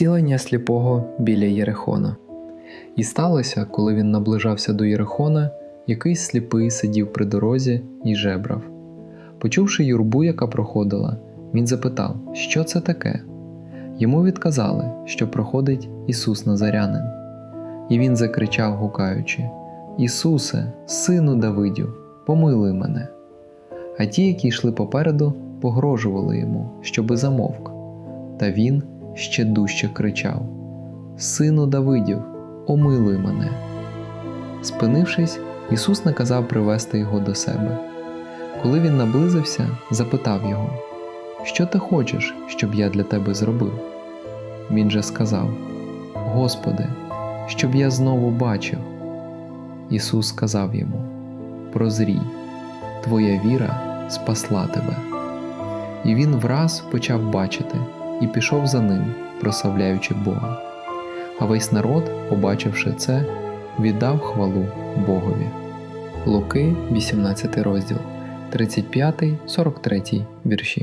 Зцілення сліпого біля Єрихона. І сталося, коли він наближався до Єрихона, якийсь сліпий сидів при дорозі і жебрав. Почувши юрбу, яка проходила, він запитав, що це таке. Йому відказали, що проходить Ісус Назарянин. І він закричав, гукаючи: Ісусе, сину Давидів, помилуй мене. А ті, які йшли попереду, погрожували йому, щоби замовк. Та він ще дужче кричав: Сину Давидів, омилуй мене. Спинившись, Ісус наказав привести його до себе. Коли він наблизився, запитав його: Що ти хочеш, щоб я для тебе зробив? Він же сказав: Господи, щоб я знову бачив. Ісус сказав йому: Прозрій, твоя віра спасла тебе. І він враз почав бачити і пішов за ним, прославляючи Бога. А весь народ, побачивши це, віддав хвалу Богові. Луки, 18 розділ, 35-43 вірші.